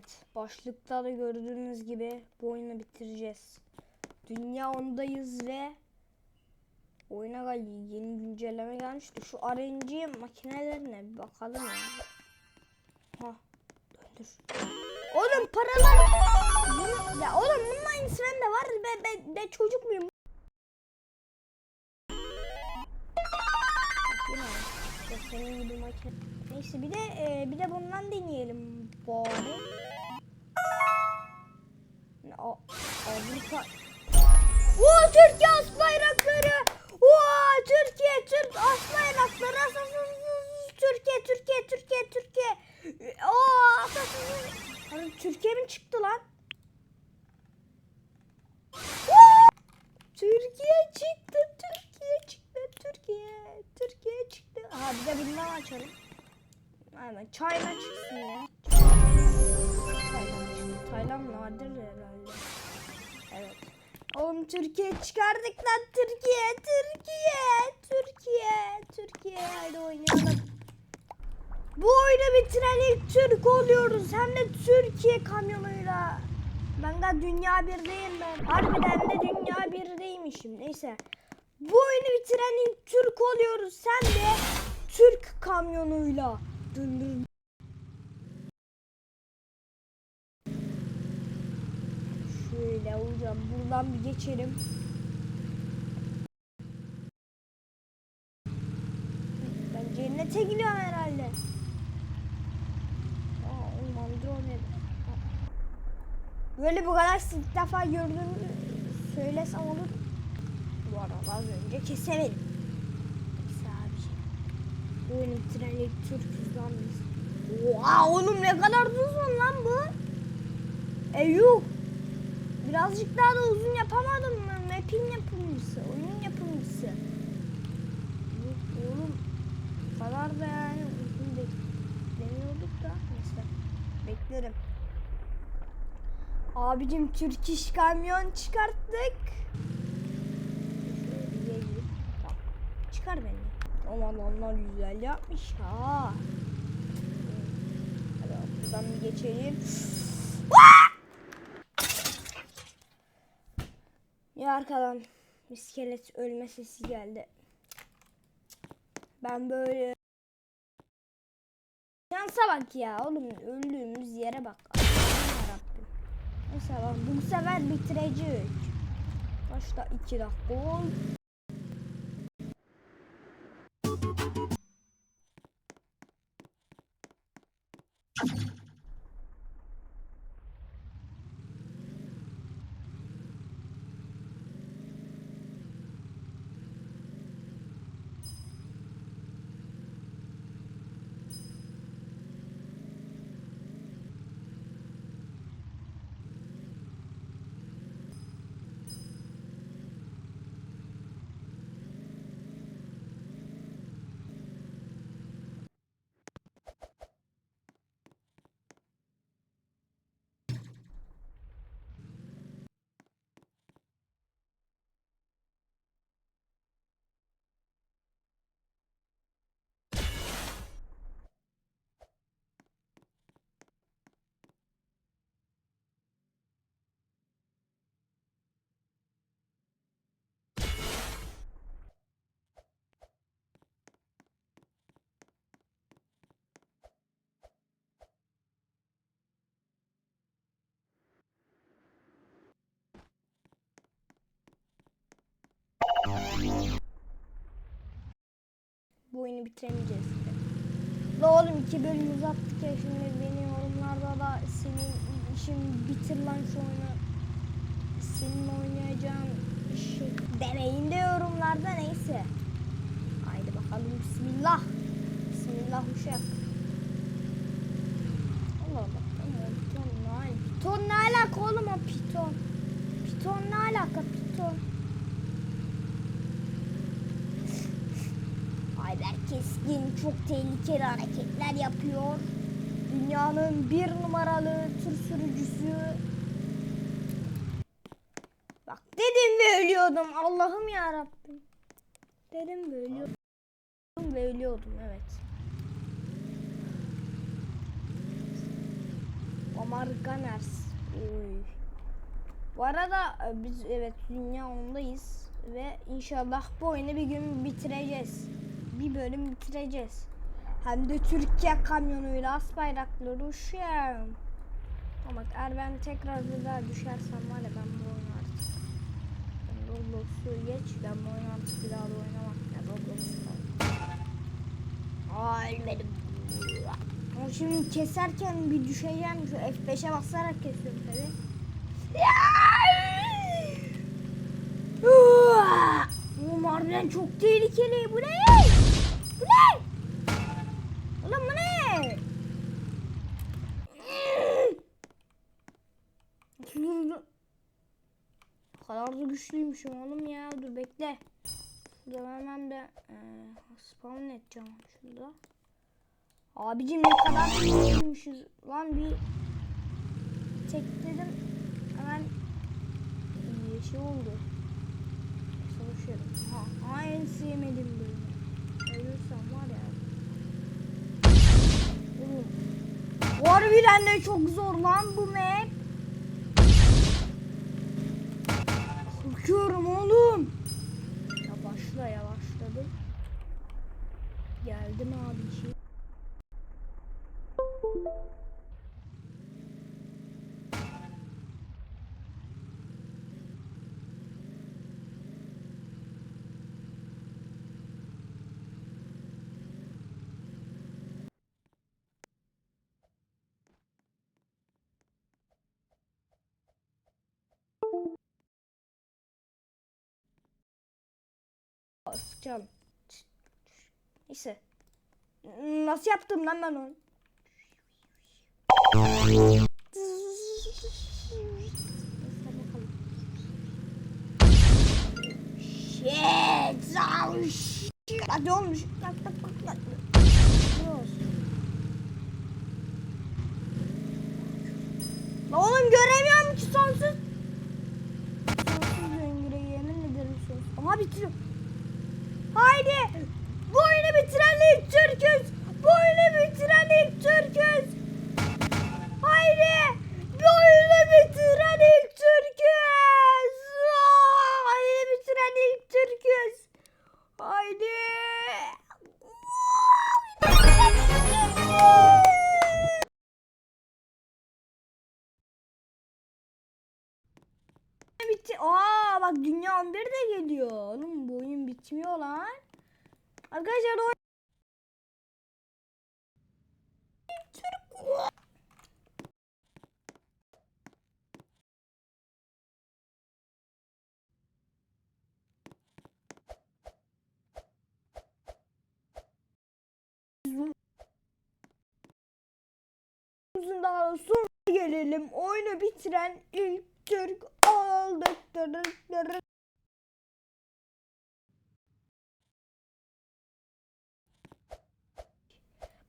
Evet, başlıkta da gördüğünüz gibi bu oyunu bitireceğiz. Dünya ondayız ve oyuna yeni güncelleme gelmişti. Şu RNG makinelerine bir bakalım ya. Ha, döndür. Oğlum paralar... Ya oğlum bunun aynısı bende var. Ben, ben, ben çocuk muyum? Senin gibi makine. Neyse bir de e, bir de bundan deneyelim. Ne, A- Avrupa. Oo Türkiye bayrakları. Oo Türkiye Türk as bayrakları. As, as, as, as, Türkiye Türkiye Türkiye Türkiye. Oo as, as, as. Lan Türkiye mi çıktı lan? Oo! Türkiye çıktı, Türkiye çıktı, Türkiye, Türkiye çıktı. Aha bir de bundan açalım. Hemen China çıksın ya. Tayland vardır herhalde. Evet. Oğlum Türkiye çıkardık lan Türkiye, Türkiye, Türkiye, Türkiye. Hadi oynayalım. Bu oyunu bitiren ilk Türk oluyoruz. Hem de Türkiye kamyonuyla. Ben de dünya birdeyim ben. Harbiden de dünya birdeymişim. Neyse. Bu oyunu bitiren ilk Türk oluyoruz. Sen de Türk kamyonuyla. Dın dın. Şöyle hocam buradan bir geçelim. Ben cennete gidiyorum herhalde. Aa, oğlum Andromeda. Böyle bir galaksi ilk defa gördüğümü söylesem olur. Bu arada az önce kesemedim. Bu Türk'üz lan biz. Oha oğlum ne kadar uzun lan bu. E yuh. Birazcık daha da uzun yapamadım mı? Map'in yapımcısı, oyunun yapımcısı. Oğlum. Bu kadar da yani uzun beklemiyorduk da. Neyse. Beklerim. Abicim Türk iş kamyon çıkarttık. Çıkar beni. Aman onlar güzel yapmış ha. Hadi buradan bir geçelim. Ya arkadan iskelet ölme sesi geldi. Ben böyle Şansa bak ya oğlum öldüğümüz yere bak. Yarabbim. Neyse bak bu sefer bitirecek. Kaçta 2 dakika. Bu oyunu bitiremeyeceğiz. La oğlum iki bölüm uzattık ya şimdi beni yorumlarda da senin işin bitir lan şu oyunu. Senin oynayacağın işi demeyin de yorumlarda neyse. Haydi bakalım bismillah. Bismillah uşak. Allah Allah. Piton ne al? Piton ne alaka oğlum o piton? Piton ne alaka piton? Ayber Keskin çok tehlikeli hareketler yapıyor. Dünyanın bir numaralı tır sürücüsü. Bak dedim ve ölüyordum. Allah'ım ya Rabbim. Dedim ve ölüyordum. Ve ölüyordum evet. Omar Gunners. Uy. Bu arada e, biz evet dünya ondayız ve inşallah bu oyunu bir gün bitireceğiz. Bir bölüm bitireceğiz. Hem de Türkiye kamyonuyla as bayrakları uçuyorum. Ama eğer ben tekrar bir daha düşersem var ya ben bu oyunu artık. Ben Roblox'u geç ben bu oyunu artık bir daha da oynamam. Ya Roblox'u Ay benim. Ama şimdi keserken bir düşeceğim. Şu F5'e basarak kesiyorum tabi. Oğlum harbiden çok tehlikeli. Bu ne? Bu ne? Ulan bu ne? O kadar da güçlüymüşüm oğlum ya. Dur bekle. Hemen de e, spawn edeceğim şurada. Abicim ne kadar güçlüymüşüz. Lan bir tek dedim hemen iyi şey oldu. Savaşıyorum. Ha, ha en sevmediğim. Ölürsem var ya. Oğlum. Harbiden de çok zor lan bu map. Korkuyorum oğlum. Yavaşla yavaşladım. Geldim abi Sıçalım. Neyse. Nasıl yaptım lan ben onu? Shit, oh shit. Hadi şu- Bak bak bak bak. Lan Oğlum göremiyorum ki sonsuz. Sonsuz döngüre yemin ederim sonsuz. Ama bitiriyor. Haydi. Bu oyunu bitiren ilk Türk'üz. Bu oyunu bitiren ilk Türk'üz. Haydi. Bu oyunu bitiren ilk Türk'üz. Oyunu bitiren ilk Türk'üz. Haydi. Bitti. Aa bak dünya 11 de geliyor. Oğlum bu bitmiyor lan. Arkadaşlar o daha sonra gelelim. Oyunu bitiren ilk Türk olduk.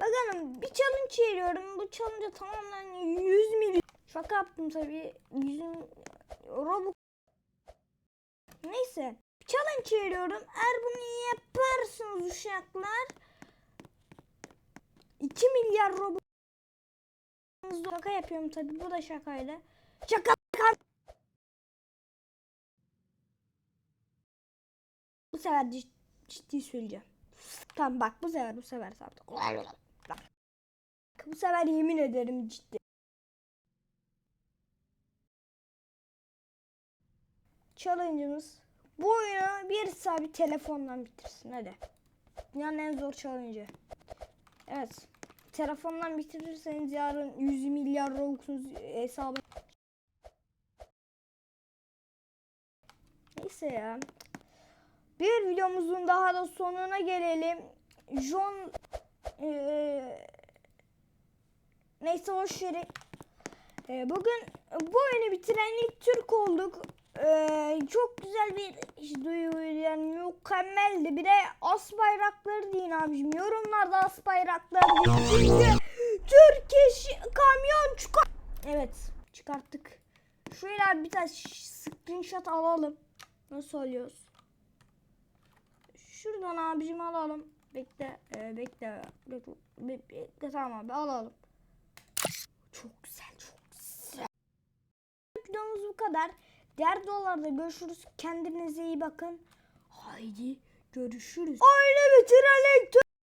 Bakalım bir challenge veriyorum. Bu challenge tamamen 100 milyon. Şaka yaptım tabii. 100 Robux. Neyse. Bir challenge veriyorum. Eğer bunu yaparsınız uşaklar. 2 milyar Robux. Şaka yapıyorum tabii. Bu da şakaydı. Şaka. Bu sefer cid- ciddi söyleyeceğim. Tamam bak bu sefer bu sefer sabit. Bu sefer yemin ederim ciddi. Challenge'ımız bu oyunu bir sabit telefondan bitirsin hadi. Dünyanın en zor challenge'ı. Evet. Telefondan bitirirseniz yarın 100 milyar Robux'unuz hesabı. Neyse ya. Bir videomuzun daha da sonuna gelelim. John eee neyse hoş verin. Eee, bugün bu oyunu bitiren ilk Türk olduk. Eee, çok güzel bir duyguydu yani mükemmeldi. Bir de as bayrakları deyin abicim. Yorumlarda as bayrakları deyin. Çünkü Türk iş kamyon çıkar. Evet çıkarttık. Şöyle bir tane screenshot alalım. Nasıl oluyoruz? Şuradan abicim alalım. Bekle, e, bekle. Bekle, bekle. Tamam abi alalım. Çok güzel, çok güzel. Videomuz bu kadar. Diğer dolarda görüşürüz. Kendinize iyi bakın. Haydi görüşürüz. Oyunu bitirelim.